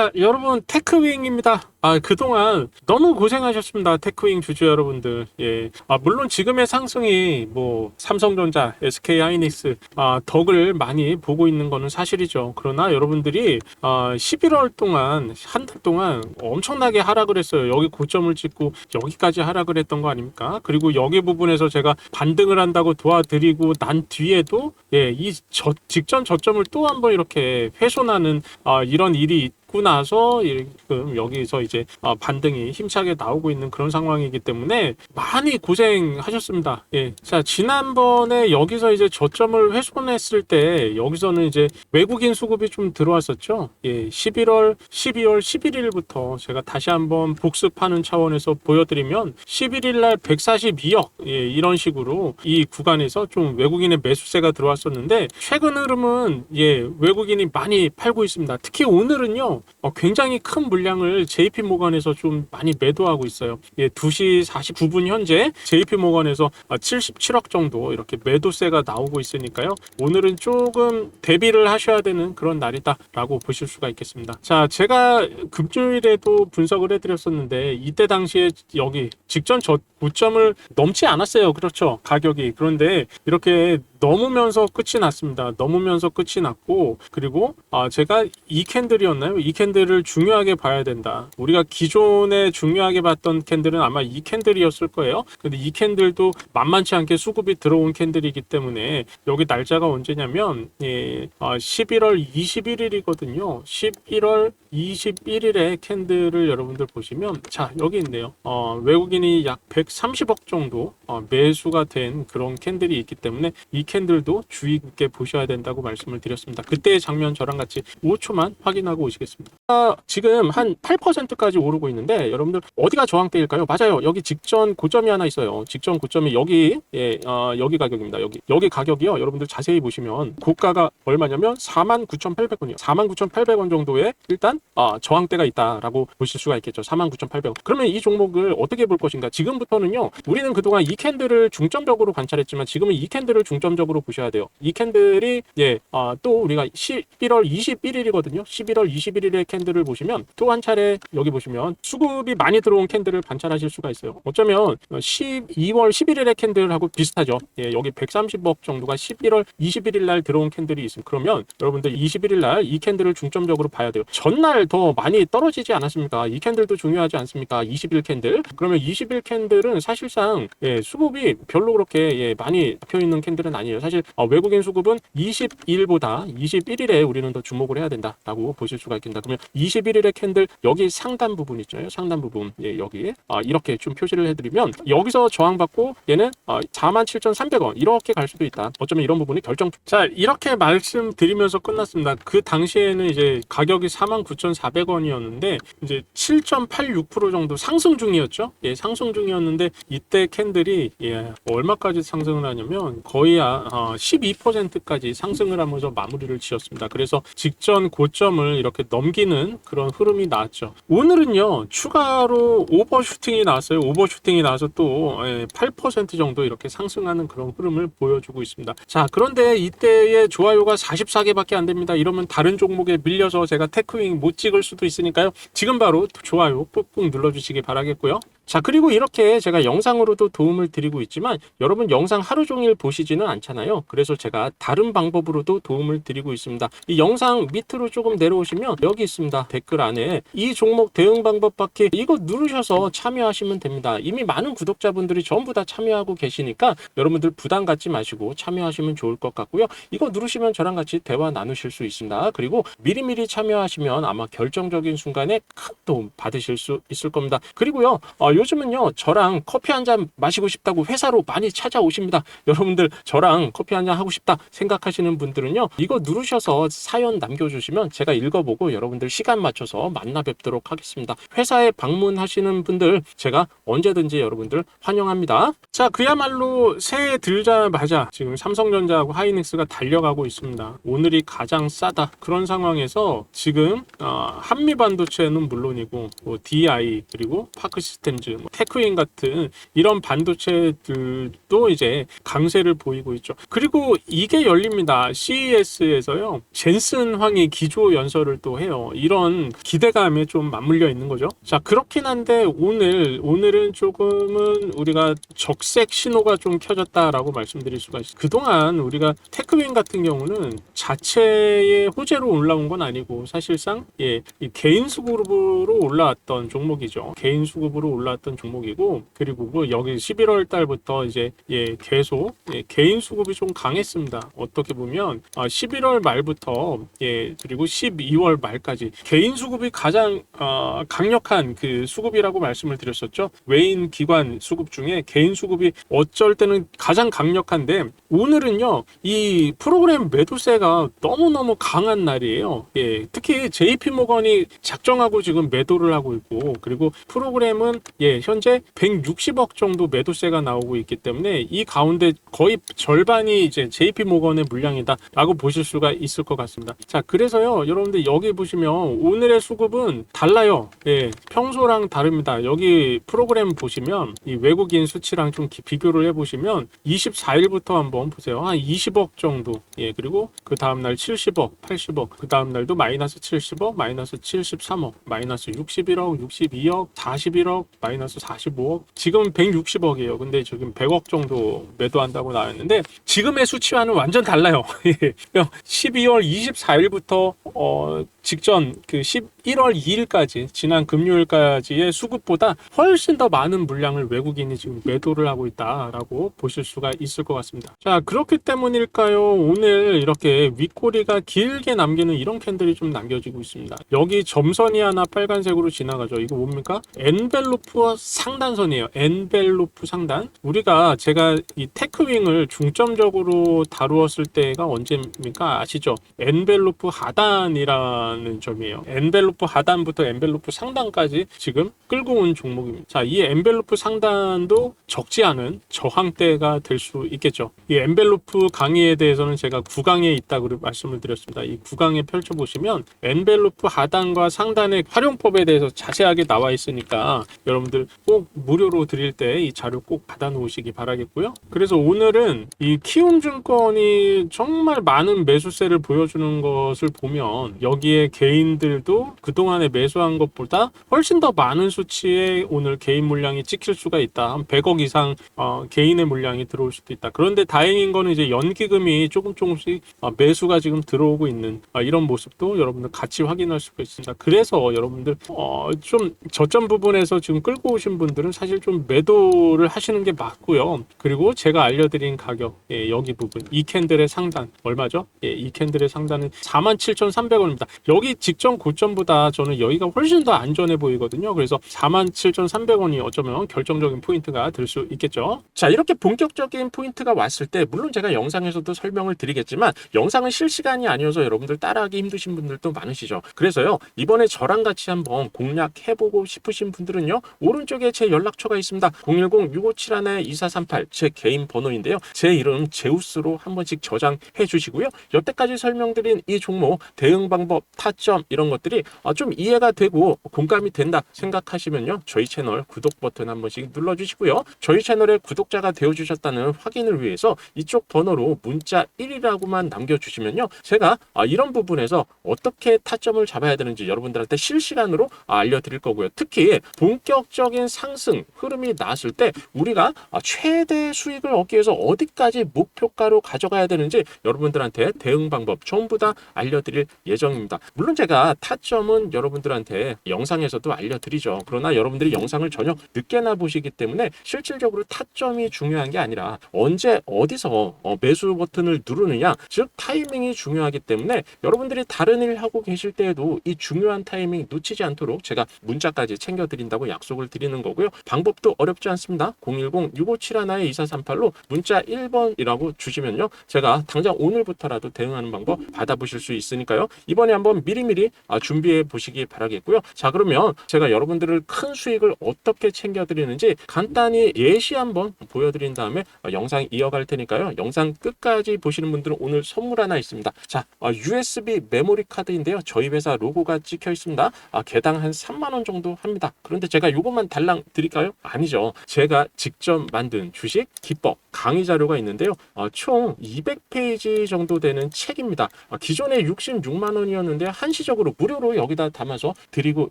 자, 여러분 테크윙입니다. 아, 그동안 너무 고생하셨습니다. 테크윙 주주 여러분들. 예. 아, 물론 지금의 상승이 뭐 삼성전자, SK 하이닉스 아, 덕을 많이 보고 있는 거는 사실이죠. 그러나 여러분들이 아, 11월 동안 한 달 동안 엄청나게 하락을 했어요. 여기 고점을 찍고 여기까지 하락을 했던 거 아닙니까? 그리고 여기 부분에서 제가 반등을 한다고 도와드리고 난 뒤에도 예, 이 저, 직전 저점을 또 한번 이렇게 훼손하는 아, 이런 일이 있고 나서 지금 여기서 이제 어, 반등이 힘차게 나오고 있는 그런 상황이기 때문에 많이 고생하셨습니다. 예. 자, 지난번에 여기서 이제 저점을 훼손했을 때 여기서는 이제 외국인 수급이 좀 들어왔었죠. 예. 11월, 12월 11일부터 제가 다시 한번 복습하는 차원에서 보여드리면 11일 날 142억 예, 이런 식으로 이 구간에서 좀 외국인의 매수세가 들어왔었는데 최근 흐름은 예, 외국인이 많이 팔고 있습니다. 특히 오늘은요. 어, 굉장히 큰 물량을 JP 모건에서 좀 많이 매도하고 있어요. 예, 2시 49분 현재 JP 모건에서 77억 정도 이렇게 매도세가 나오고 있으니까요. 오늘은 조금 대비를 하셔야 되는 그런 날이다라고 보실 수가 있겠습니다. 자, 제가 금요일에도 분석을 해드렸었는데 이때 당시에 여기 직전 저 고점을 넘지 않았어요. 그렇죠. 가격이. 그런데 이렇게 넘으면서 끝이 났습니다. 넘으면서 끝이 났고 그리고 아 제가 이 캔들이었나요? 이 캔들을 중요하게 봐야 된다. 우리가 기존에 중요하게 봤던 캔들은 아마 이 캔들이었을 거예요. 근데 이 캔들도 만만치 않게 수급이 들어온 캔들이기 때문에 여기 날짜가 언제냐면 예, 아, 11월 21일이거든요. 11월 21일에 캔들을 여러분들 보시면 자 여기 있네요. 어, 외국인이 약 130억 정도 어, 매수가 된 그런 캔들이 있기 때문에 이 캔들도 주의 깊게 보셔야 된다고 말씀을 드렸습니다. 그때의 장면 저랑 같이 5초만 확인하고 오시겠습니다. 아, 지금 한 8%까지 오르고 있는데 여러분들 어디가 저항대일까요? 맞아요. 여기 직전 고점이 하나 있어요. 직전 고점이 여기 예, 어, 여기 가격입니다. 여기 여기 가격이요. 여러분들 자세히 보시면 고가가 얼마냐면 49,800원이요. 49,800원 정도의 일단 어, 저항대가 있다라고 보실 수가 있겠죠. 49,800원. 그러면 이 종목을 어떻게 볼 것인가? 지금부터는요. 우리는 그동안 이 캔들을 중점적으로 관찰했지만 지금은 이 캔들을 중점적으로 보셔야 돼요. 이 캔들이 예, 어, 또 우리가 11월 21일이거든요. 11월 21일의 캔들을 보시면 또 한 차례 여기 보시면 수급이 많이 들어온 캔들을 관찰하실 수가 있어요. 어쩌면 12월 11일의 캔들하고 비슷하죠. 예, 여기 130억 정도가 11월 21일 날 들어온 캔들이 있습니다. 그러면 여러분들 21일 날 이 캔들을 중점적으로 봐야 돼요. 전날 더 많이 떨어지지 않았습니까? 이 캔들도 중요하지 않습니까? 20일 캔들. 그러면 20일 캔들은 사실상 예, 수급이 별로 그렇게 예, 많이 잡혀 있는 캔들은 아니에요. 사실 어, 외국인 수급은 20일보다 21일에 우리는 더 주목을 해야 된다라고 보실 수가 있겠다. 그러면 21일의 캔들 여기 상단 부분 있죠. 상단 부분 예, 여기 아, 이렇게 좀 표시를 해드리면 여기서 저항받고 얘는 아, 47,300원 이렇게 갈 수도 있다. 어쩌면 이런 부분이 결정. 자 이렇게 말씀드리면서 끝났습니다. 그 당시에는 이제 가격이 49,400원이었는데 이제 7.86% 정도 상승 중이었죠. 예, 상승 중이었는데 이때 캔들이 예, 얼마까지 상승을 하냐면 거의 아, 어, 12%까지 상승을 하면서 마무리를 지었습니다. 그래서 직전 고점을 이렇게 넘기는 그런 흐름이 나왔죠. 오늘은요 추가로 오버슈팅이 나왔어요. 오버슈팅이 나와서 또 8% 정도 이렇게 상승하는 그런 흐름을 보여주고 있습니다. 자 그런데 이때의 좋아요가 44개밖에 안 됩니다. 이러면 다른 종목에 밀려서 제가 테크윙 못 찍을 수도 있으니까요. 지금 바로 좋아요 꾹꾹 눌러주시기 바라겠고요. 자 그리고 이렇게 제가 영상으로도 도움을 드리고 있지만 여러분 영상 하루 종일 보시지는 않잖아요. 그래서 제가 다른 방법으로도 도움을 드리고 있습니다. 이 영상 밑으로 조금 내려오시면 여기 있습니다. 댓글 안에 이 종목 대응 방법 받기 이거 누르셔서 참여하시면 됩니다. 이미 많은 구독자분들이 전부 다 참여하고 계시니까 여러분들 부담 갖지 마시고 참여하시면 좋을 것 같고요. 이거 누르시면 저랑 같이 대화 나누실 수 있습니다. 그리고 미리미리 참여하시면 아마 결정적인 순간에 큰 도움 받으실 수 있을 겁니다. 그리고요 어, 요즘은요 저랑 커피 한 잔 마시고 싶다고 회사로 많이 찾아오십니다. 여러분들 저랑 커피 한 잔 하고 싶다 생각하시는 분들은요 이거 누르셔서 사연 남겨주시면 제가 읽어보고 여러분들 시간 맞춰서 만나 뵙도록 하겠습니다. 회사에 방문하시는 분들 제가 언제든지 여러분들 환영합니다. 자 그야말로 새해 들자마자 지금 삼성전자하고 하이닉스가 달려가고 있습니다. 오늘이 가장 싸다. 그런 상황에서 지금 어, 한미 반도체는 물론이고 뭐 DI 그리고 파크 시스템즈 하이닉스, 뭐 테크윈 같은 이런 반도체들도 이제 강세를 보이고 있죠. 그리고 이게 열립니다. CES에서요. 젠슨 황이 기조 연설을 또 해요. 이런 기대감에 좀 맞물려 있는 거죠. 자, 그렇긴 한데 오늘 오늘은 조금은 우리가 적색 신호가 좀 켜졌다라고 말씀드릴 수가 있어요. 그동안 우리가 테크윈 같은 경우는 자체의 호재로 올라온 건 아니고 사실상 예, 이 개인 수급으로 올라왔던 종목이죠. 개인 수급으로 올라 왔던 종목이고 그리고 뭐 여기 11월 달부터 이제 예, 계속 예, 개인 수급이 좀 강했습니다. 어떻게 보면 아, 11월 말부터 예, 그리고 12월 말까지 개인 수급이 가장 어, 강력한 그 수급이라고 말씀을 드렸었죠. 외인 기관 수급 중에 개인 수급이 어쩔 때는 가장 강력한데 오늘은요 이 프로그램 매도세가 너무너무 강한 날이에요. 예, 특히 JP 모건이 작정하고 지금 매도를 하고 있고 그리고 프로그램은 예, 현재 160억 정도 매도세가 나오고 있기 때문에 이 가운데 거의 절반이 이제 JP 모건의 물량이다라고 보실 수가 있을 것 같습니다. 자, 그래서요, 여러분들 여기 보시면 오늘의 수급은 달라요. 예, 평소랑 다릅니다. 여기 프로그램 보시면 이 외국인 수치랑 좀 기- 비교를 해보시면 24일부터 한번 보세요. 한 20억 정도. 예, 그리고 그 다음날 70억, 80억, 그 다음날도 마이너스 70억, 마이너스 73억, 마이너스 61억, 62억, 41억, 마이너스 45억. 지금 160억이에요. 근데 지금 100억 정도 매도한다고 나왔는데 지금의 수치와는 완전 달라요. 12월 24일부터 어, 직전 그 11월 2일까지 지난 금요일까지의 수급보다 훨씬 더 많은 물량을 외국인이 지금 매도를 하고 있다라고 보실 수가 있을 것 같습니다. 자 그렇기 때문일까요? 오늘 이렇게 윗꼬리가 길게 남기는 이런 캔들이 좀 남겨지고 있습니다. 여기 점선이 하나 빨간색으로 지나가죠. 이거 뭡니까? 엔벨로프 상단선이에요. 엔벨로프 상단. 우리가 제가 이 테크윙을 중점적으로 다루었을 때가 언제입니까? 아시죠? 엔벨로프 하단 이라는 점이에요. 엔벨로프 하단부터 엔벨로프 상단까지 지금 끌고 온 종목입니다. 자, 이 엔벨로프 상단도 적지 않은 저항대가 될 수 있겠죠. 이 엔벨로프 강의에 대해서는 제가 9강에 있다고 말씀을 드렸습니다. 이 9강에 펼쳐보시면 엔벨로프 하단과 상단의 활용법에 대해서 자세하게 나와 있으니까 여러분들 꼭 무료로 드릴 때 이 자료 꼭 받아 놓으시기 바라겠고요. 그래서 오늘은 이 키움증권이 정말 많은 매수세를 보여주는 것을 보면 여기에 개인들도 그동안에 매수한 것보다 훨씬 더 많은 수치의 오늘 개인 물량이 찍힐 수가 있다. 한 100억 이상 어, 개인의 물량이 들어올 수도 있다. 그런데 다행인 거는 이제 연기금이 조금 조금씩 어, 매수가 지금 들어오고 있는 어, 이런 모습도 여러분들 같이 확인할 수가 있습니다. 그래서 여러분들 어, 좀 저점 부분에서 지금 끌고 오신 분들은 사실 좀 매도를 하시는 게 맞고요. 그리고 제가 알려드린 가격 예, 여기 부분 이 캔들의 상단 얼마죠? 예, 이 캔들의 상단은 47,300 원입니다. 여기 직전 고점보다 저는 여기가 훨씬 더 안전해 보이거든요. 그래서 47,300원이 어쩌면 결정적인 포인트가 될 수 있겠죠. 자, 이렇게 본격적인 포인트가 왔을 때 물론 제가 영상에서도 설명을 드리겠지만 영상은 실시간이 아니어서 여러분들 따라하기 힘드신 분들도 많으시죠. 그래서요. 이번에 저랑 같이 한번 공략해 보고 싶으신 분들은요. 오른쪽에 제 연락처가 있습니다. 010-6571-2438 제 개인 번호인데요. 제 이름 제우스로 한 번씩 저장해 주시고요. 여태까지 설명드린 이 종목 대응 방법, 타점 이런 것들이 아, 좀 이해가 되고 공감이 된다 생각하시면요. 저희 채널 구독 버튼 한 번씩 눌러주시고요. 저희 채널에 구독자가 되어주셨다는 확인을 위해서 이쪽 번호로 문자 1이라고만 남겨주시면요. 제가 아, 이런 부분에서 어떻게 타점을 잡아야 되는지 여러분들한테 실시간으로 아, 알려드릴 거고요. 특히 본격적인 상승 흐름이 나왔을 때 우리가 아, 최대 수익을 얻기 위해서 어디까지 목표가로 가져가야 되는지 여러분들한테 대응 방법 전부 다 알려드릴 예정입니다. 물론 제가 타점은 여러분들한테 영상에서도 알려드리죠. 그러나 여러분들이 영상을 전혀 늦게나 보시기 때문에 실질적으로 타점이 중요한 게 아니라 언제 어디서 어, 매수 버튼을 누르느냐 즉 타이밍이 중요하기 때문에 여러분들이 다른 일 하고 계실 때에도 이 중요한 타이밍 놓치지 않도록 제가 문자까지 챙겨드린다고 약속을 드리는 거고요. 방법도 어렵지 않습니다. 010-6571-2438로 문자 1번이라고 주시면요. 제가 당장 오늘부터라도 대응하는 방법 받아보실 수 있으니까요. 이번에 한번 미리미리 아, 준비해 보시기 바라겠고요. 자, 그러면 제가 여러분들을 큰 수익을 어떻게 챙겨드리는지 간단히 예시 한번 보여드린 다음에 어, 영상 이어갈 테니까요. 영상 끝까지 보시는 분들은 오늘 선물 하나 있습니다. 자, 어, USB 메모리 카드인데요. 저희 회사 로고가 찍혀 있습니다. 아, 개당 한 3만 원 정도 합니다. 그런데 제가 이것만 달랑 드릴까요? 아니죠. 제가 직접 만든 주식 기법 강의 자료가 있는데요. 어, 총 200페이지 정도 되는 책입니다. 아, 기존에 66만 원이었는데 한시적으로 무료로 여기다 담아서 드리고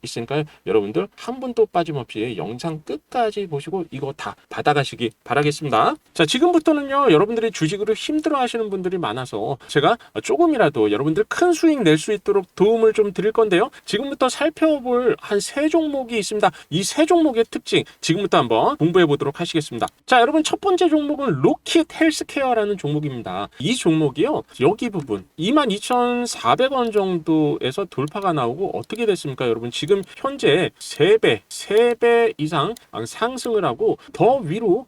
있으니까요. 여러분들 한 분도 빠짐없이 영상 끝까지 보시고 이거 다 받아가시기 바라겠습니다. 자, 지금부터는요. 여러분들이 주식으로 힘들어 하시는 분들이 많아서 제가 조금이라도 여러분들 큰 수익 낼 수 있도록 도움을 좀 드릴 건데요. 지금부터 살펴볼 한 세 종목이 있습니다. 이 세 종목의 특징 지금부터 한번 공부해 보도록 하시겠습니다. 자, 여러분 첫 번째 종목은 로킷 헬스케어라는 종목입니다. 이 종목이요. 여기 부분 22,400원 정도에서 돌파가 나오고 어떻게 됐습니까? 여러분 지금 현재 3배, 3배 이상 상승을 하고 더 위로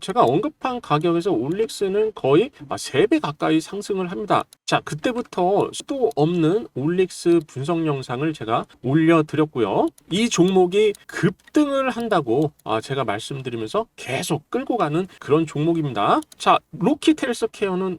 제가 언급한 가격에서 올릭스는 거의 3배 가까이 상승을 합니다. 자, 그때부터 수도 없는 올릭스 분석 영상을 제가 올려드렸고요. 이 종목이 급등을 한다고 아, 제가 말씀드리면서 계속 끌고 가는 그런 종목입니다. 자, 로키트 헬스케어는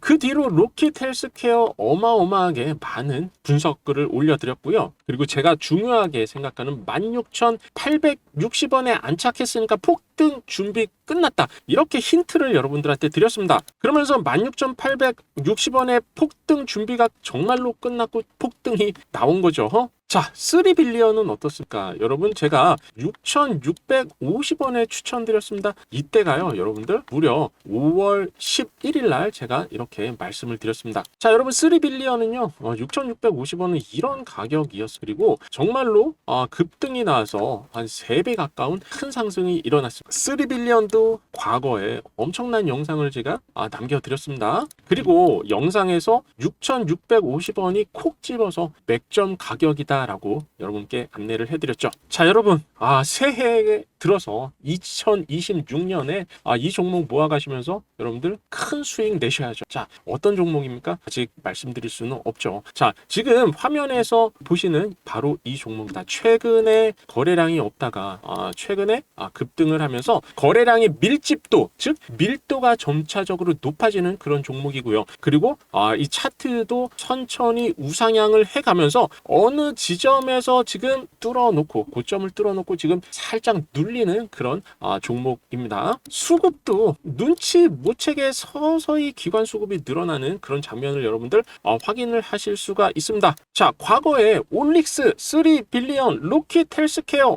그 뒤로 로켓 헬스케어 어마어마하게 많은 분석글을 올려드렸고요. 그리고 제가 중요하게 생각하는 16,860원에 안착했으니까 폭등 준비 끝났다. 이렇게 힌트를 여러분들한테 드렸습니다. 그러면서 16,860원의 폭등 준비가 정말로 끝났고 폭등이 나온 거죠. 자, 3빌리언은 어떻습니까? 여러분, 제가 6,650원에 추천드렸습니다. 이때가요, 여러분들, 무려 5월 11일 날 제가 이렇게 말씀을 드렸습니다. 자, 여러분, 3빌리언은요, 어, 6,650원은 이런 가격이었어요. 그리고 정말로 어, 급등이 나와서 한 3배 가까운 큰 상승이 일어났습니다. 3빌리언도 과거에 엄청난 영상을 제가 아, 남겨드렸습니다. 그리고 영상에서 6,650원이 콕 집어서 맥점 가격이 다 라고 여러분께 안내를 해드렸죠. 자, 여러분, 아, 새해에 들어서 2026년에 아, 이 종목 모아가시면서 여러분들 큰 수익 내셔야죠. 자, 어떤 종목입니까? 아직 말씀드릴 수는 없죠. 자, 지금 화면에서 보시는 바로 이 종목입니다. 최근에 거래량이 없다가 아, 최근에 아, 급등을 하면서 거래량의 밀집도, 즉 밀도가 점차적으로 높아지는 그런 종목이고요. 그리고 아, 이 차트도 천천히 우상향을 해가면서 어느 지 점에서 지금 뚫어놓고 고점을 뚫어놓고 지금 살짝 눌리는 그런 아, 종목입니다. 수급도 눈치 못 채게 서서히 기관 수급이 늘어나는 그런 장면을 여러분들 어, 확인을 하실 수가 있습니다. 자, 과거에 올릭스, 3빌리언, 로킷 헬스케어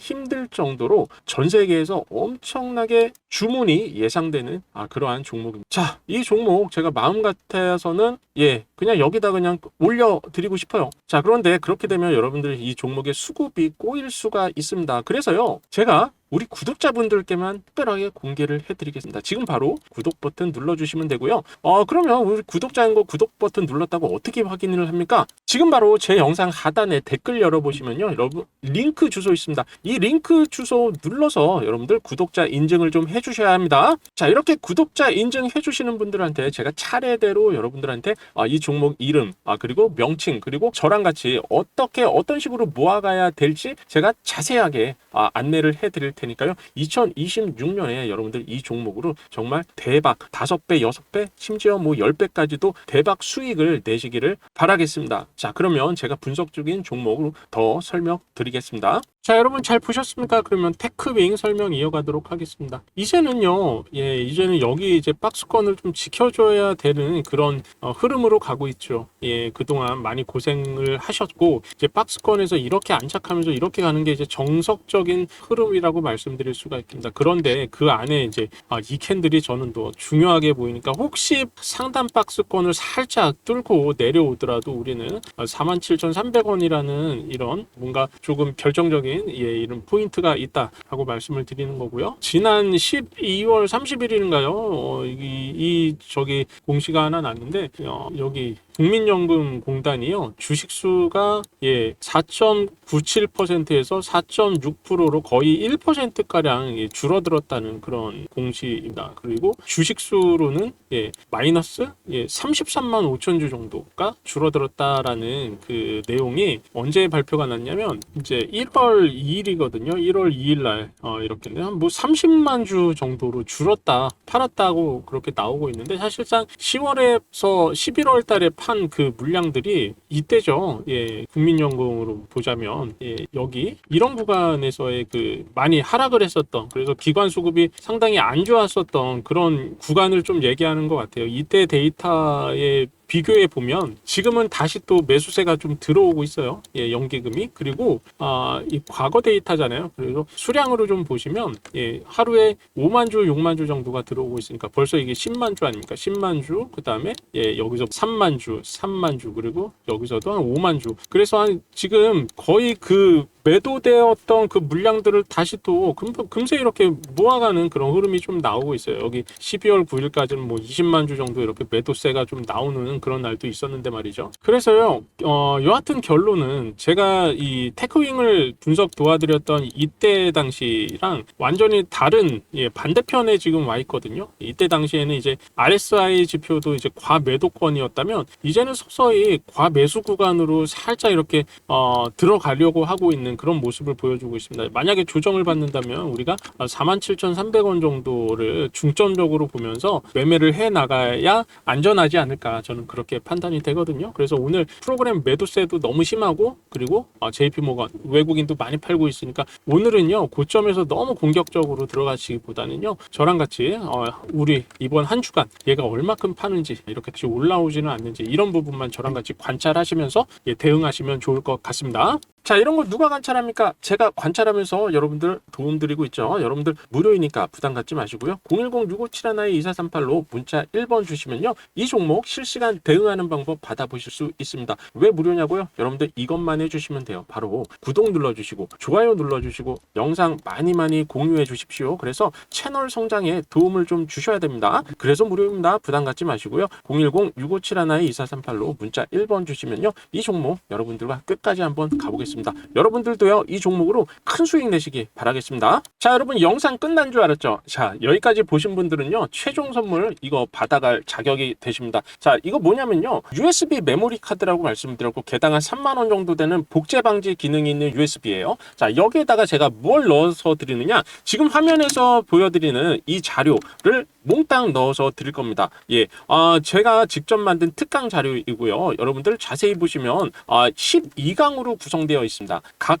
힘들 정도로 전 세계에서 엄청나게 주문이 예상되는 아, 그러한 종목입니다. 자, 이 종목 제가 마음 같아서는 예, 그냥 여기다 그냥 올려드리고 싶어요. 자, 그런데 그렇게 되면 여러분들 이 종목의 수급이 꼬일 수가 있습니다. 그래서요, 제가 우리 구독자분들께만 특별하게 공개를 해드리겠습니다. 지금 바로 구독 버튼 눌러주시면 되고요. 어, 그러면 우리 구독자인 거 구독 버튼 눌렀다고 어떻게 확인을 합니까? 지금 바로 제 영상 하단에 댓글 열어보시면요. 여러분, 링크 주소 있습니다. 이 링크 주소 눌러서 여러분들 구독자 인증을 좀 해주셔야 합니다. 자, 이렇게 구독자 인증 해주시는 분들한테 제가 차례대로 여러분들한테 아, 이종 목 이름, 아, 그리고 명칭, 그리고 저랑 같이 어떻게, 어떤 식으로 모아가야 될지 제가 자세하게 아, 안내를 해드릴 테니까요. 2026년에 여러분들 이 종목으로 정말 대박 5배, 6배, 심지어 뭐 10배까지도 대박 수익을 내시기를 바라겠습니다. 자, 그러면 제가 분석 중인 종목으로 더 설명드리겠습니다. 자, 여러분 잘 보셨습니까? 그러면 테크윙 설명 이어가도록 하겠습니다. 이제는요, 예, 이제는 여기 이제 박스권을 좀 지켜줘야 되는 그런 어, 흐름으로 가고 있죠. 예, 그동안 많이 고생을 하셨고, 이제 박스권에서 이렇게 안착하면서 이렇게 가는 게 이제 정석적인 흐름이라고 말씀드릴 수가 있습니다. 그런데 그 안에 이제 아, 이 캔들이 저는 더 중요하게 보이니까 혹시 상단 박스권을 살짝 뚫고 내려오더라도 우리는 47,300원이라는 이런 뭔가 조금 결정적인 예, 이런 포인트가 있다라고 말씀을 드리는 거고요. 지난 12월 30일인가요? 어, 이, 이 저기 공시가 하나 났는데 어, 여기 me 국민연금공단이요 주식수가 예 4.97%에서 4.6%로 거의 1% 가량 예, 줄어들었다는 그런 공시입니다. 그리고 주식수로는 예 마이너스 예 33만 5천 주 정도가 줄어들었다라는 그 내용이 언제 발표가 났냐면 이제 1월 2일이거든요. 1월 2일 날 어, 이렇게 한뭐 30만 주 정도로 줄었다 팔았다고 그렇게 나오고 있는데 사실상 10월에서 11월 달에 판그 물량들이 이때죠. 예, 국민연금으로 보자면 예, 여기 이런 구간에서의 그 많이 하락을 했었던 그래서 기관 수급이 상당히 안 좋았었던 그런 구간을 좀 얘기하는 것 같아요. 이때 데이터에 비교해 보면 지금은 다시 또 매수세가 좀 들어오고 있어요. 예, 연기금이 그리고 아, 이 과거 데이터잖아요. 그래서 수량으로 좀 보시면 예, 하루에 5만 주, 6만 주 정도가 들어오고 있으니까 벌써 이게 10만 주 아닙니까? 10만 주 그 다음에 예, 여기서 3만 주, 3만 주 그리고 여기서도 한 5만 주. 그래서 한 지금 거의 그 매도되었던 그 물량들을 다시 또 금, 금세 이렇게 모아가는 그런 흐름이 좀 나오고 있어요. 여기 12월 9일까지는 뭐 20만 주 정도 이렇게 매도세가 좀 나오는 그런 날도 있었는데 말이죠. 그래서요, 어, 여하튼 결론은 제가 이 테크윙을 분석 도와드렸던 이때 당시랑 완전히 다른 예, 반대편에 지금 와 있거든요. 이때 당시에는 이제 RSI 지표도 이제 과매도권이었다면 이제는 서서히 과매수 구간으로 살짝 이렇게 어, 들어가려고 하고 있는 그런 모습을 보여주고 있습니다. 만약에 조정을 받는다면 우리가 47,300원 정도를 중점적으로 보면서 매매를 해 나가야 안전하지 않을까 저는 그렇게 판단이 되거든요. 그래서 오늘 프로그램 매도세도 너무 심하고 그리고 JP 모건 외국인도 많이 팔고 있으니까 오늘은요 고점에서 너무 공격적으로 들어가시기보다는요 저랑 같이 어, 우리 이번 한 주간 얘가 얼마큼 파는지 이렇게 올라오지는 않는지 이런 부분만 저랑 같이 관찰하시면서 예, 대응하시면 좋을 것 같습니다. 자 이런 걸 누가 관찰합니까? 제가 관찰하면서 여러분들 도움드리고 있죠. 여러분들 무료이니까 부담 갖지 마시고요. 010-6571-2438로 문자 1번 주시면요. 이 종목 실시간 대응하는 방법 받아보실 수 있습니다. 왜 무료냐고요? 여러분들 이것만 해주시면 돼요. 바로 구독 눌러주시고 좋아요 눌러주시고 영상 많이 많이 공유해 주십시오. 그래서 채널 성장에 도움을 좀 주셔야 됩니다. 그래서 무료입니다. 부담 갖지 마시고요. 010-6571-2438로 문자 1번 주시면요. 이 종목 여러분들과 끝까지 한번 가보겠습니다. 바라겠습니다. 여러분들도요 이 종목으로 큰 수익 내시기 바라겠습니다. 자 여러분 영상 끝난 줄 알았죠? 자 여기까지 보신 분들은요 최종 선물 이거 받아갈 자격이 되십니다. 자 이거 뭐냐면요 USB 메모리 카드라고 말씀드렸고 개당 한 3만 원 정도 되는 복제 방지 기능이 있는 USB예요. 자 여기에다가 제가 뭘 넣어서 드리느냐 지금 화면에서 보여드리는 이 자료를 몽땅 넣어서 드릴 겁니다. 예, 아, 제가 직접 만든 특강 자료이고요. 여러분들 자세히 보시면 아, 12강으로 구성되어 있습니다. 각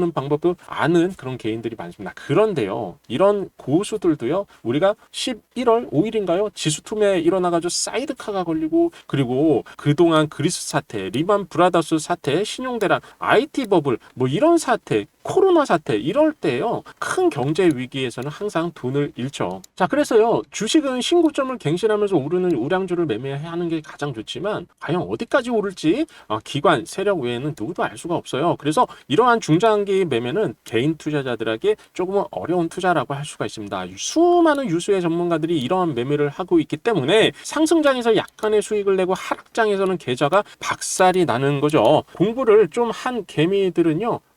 방법도 아는 그런 개인들이 많습니다. 그런데요 이런 고수들도요 우리가 11월 5일인가요 지수 투매 일어나가지고 사이드카가 걸리고 그리고 그동안 그리스 사태, 리만 브라더스 사태, 신용대란, IT 버블 뭐 이런 사태 코로나 사태 이럴 때요 큰 경제 위기에서는 항상 돈을 잃죠. 자 그래서요 주식은 신고점을 갱신하면서 오르는 우량주를 매매하는 게 가장 좋지만 과연 어디까지 오를지 어, 기관 세력 외에는 누구도 알 수가 없어요. 그래서 이러한 중장기 매매는 개인 투자자들에게 조금은 어려운 투자라고 할 수가 있습니다. 수많은 유수의 전문가들이 이러한 매매를 하고 있기 때문에 상승장에서 약간의 수익을 내고 하락장에서는 계좌가 박살이 나는 거죠. 공부를 좀 한 개미들은요.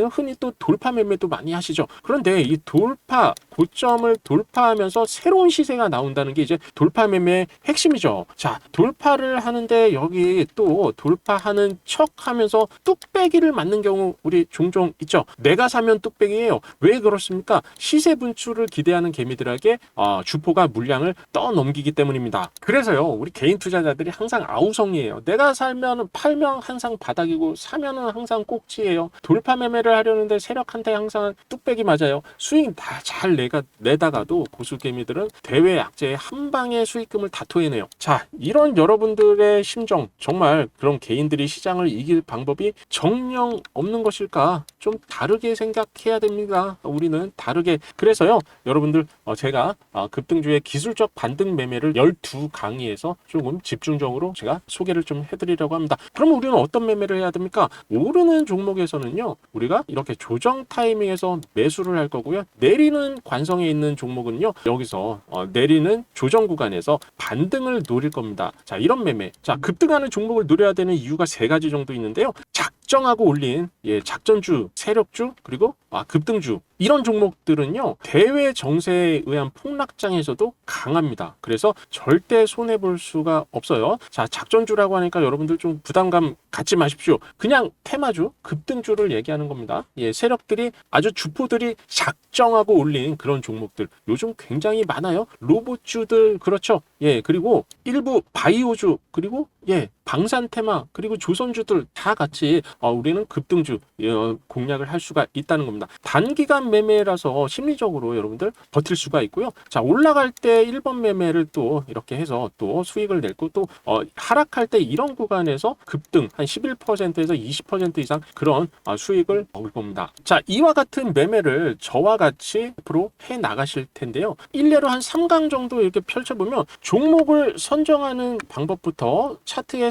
는 흔히 또 돌파 매매도 많이 하시죠. 그런데 이 돌파 고점을 돌파하면서 새로운 시세가 나온다는 게 이제 돌파 매매의 핵심이죠. 자, 돌파를 하는데 여기 또 돌파하는 척 하면서 뚝배기를 맞는 경우 우리 종종 있죠. 내가 사면 뚝배기예요. 왜 그렇습니까? 시세 분출을 기대하는 개미들에게 어, 주포가 물량을 떠넘기기 때문입니다. 그래서요, 우리 개인 투자자들이 항상 아우성이에요. 내가 살면 팔면 항상 바닥이고 사면은 항상 꼭지예요. 돌파 매매를 하려는데 세력한테 항상 뚝배기 맞아요. 수익 다 잘 내가 내다가도 고수 개미들은 대외 약재에 한 방에 수익금을 다 토해내요. 자, 이런 여러분들의 심정 정말 그런 개인들이 시장을 이길 방법이 정령 없는 것일까? 좀 다르게 생각해야 됩니다. 우리는 다르게 그래서요, 여러분들 어, 제가 어, 급등주의 기술적 반등 매매를 12 강의에서 조금 집중적으로 제가 소개를 좀 해드리려고 합니다. 그럼 우리는 어떤 매매를 해야 됩니까? 오르는 종목에서는요, 우리가 이렇게 조정 타이밍에서 매수를 할 거고요. 내리는 관 완성해 있는 종목은요 여기서 어, 내리는 조정 구간에서 반등을 노릴 겁니다. 자 이런 매매, 자 급등하는 종목을 노려야 되는 이유가 세 가지 정도 있는데요. 작정하고 올린 예 작전주, 세력주 그리고 아, 급등주 이런 종목들은요 대외 정세에 의한 폭락장에서도 강합니다. 그래서 절대 손해 볼 수가 없어요. 자 작전주라고 하니까 여러분들 좀 부담감 갖지 마십시오. 그냥 테마주, 급등주를 얘기하는 겁니다. 예, 세력들이 아주 주포들이 작정하고 올린 그런 종목들 요즘 굉장히 많아요. 로봇주들 그렇죠. 예, 그리고 일부 바이오주 그리고 예 방산 테마 그리고 조선주들 다 같이 어, 우리는 급등주 예, 어, 공략을 할 수가 있다는 겁니다. 단기간 매매라서 심리적으로 여러분들 버틸 수가 있고요. 자 올라갈 때 1번 매매를 또 이렇게 해서 또 수익을 낼고 또 어, 하락할 때 이런 구간에서 급등 한 11%에서 20% 이상 그런 어, 수익을 먹을 겁니다. 자 이와 같은 매매를 저와 같이 앞으로 해 나가실 텐데요. 일례로 한 3강 정도 이렇게 펼쳐보면 종목을 선정하는 방법부터 차트의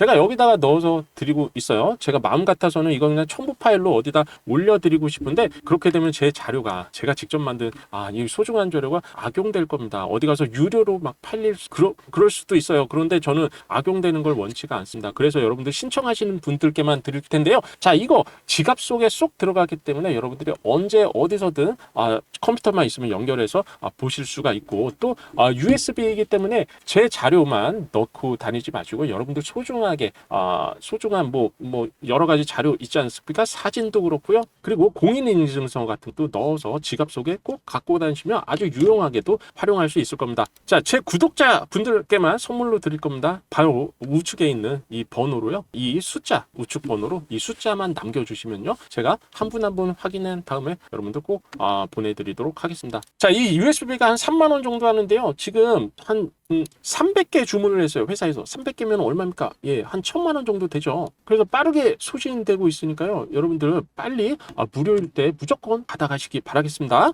제가 여기다가 넣어서 드리고 있어요. 제가 마음 같아서는 이거 그냥 첨부 파일로 어디다 올려드리고 싶은데 그렇게 되면 제 자료가 제가 직접 만든 아, 이 소중한 자료가 악용될 겁니다. 어디 가서 유료로 막 팔릴 수, 그러, 그럴 수도 있어요. 그런데 저는 악용되는 걸 원치가 않습니다. 그래서 여러분들 신청하시는 분들께만 드릴 텐데요. 자, 이거 지갑 속에 쏙 들어가기 때문에 여러분들이 언제 어디서든 아, 컴퓨터만 있으면 연결해서 아, 보실 수가 있고 또 아, USB이기 때문에 제 자료만 넣고 다니지 마시고 여러분들 소중 하게 아, 소중한 뭐뭐 여러 가지 자료 있지 않습니까? 사진도 그렇고요. 그리고 공인인증서 같은 것도 넣어서 지갑 속에 꼭 갖고 다니시면 아주 유용하게도 활용할 수 있을 겁니다. 자, 제 구독자 분들께만 선물로 드릴 겁니다. 바로 우측에 있는 이 번호로요. 이 숫자 우측 번호로 이 숫자만 남겨주시면요. 제가 한 분 한 분 확인한 다음에 여러분들 꼭 아, 보내드리도록 하겠습니다. 자, 이 USB가 한 3만 원 정도 하는데요. 지금 한 음, 300개 주문을 했어요. 회사에서 300개면 얼마입니까? 예, 한 1000만 원 정도 되죠. 그래서 빠르게 소진되고 있으니까요. 여러분들 빨리 아, 무료일 때 무조건 받아가시기 바라겠습니다.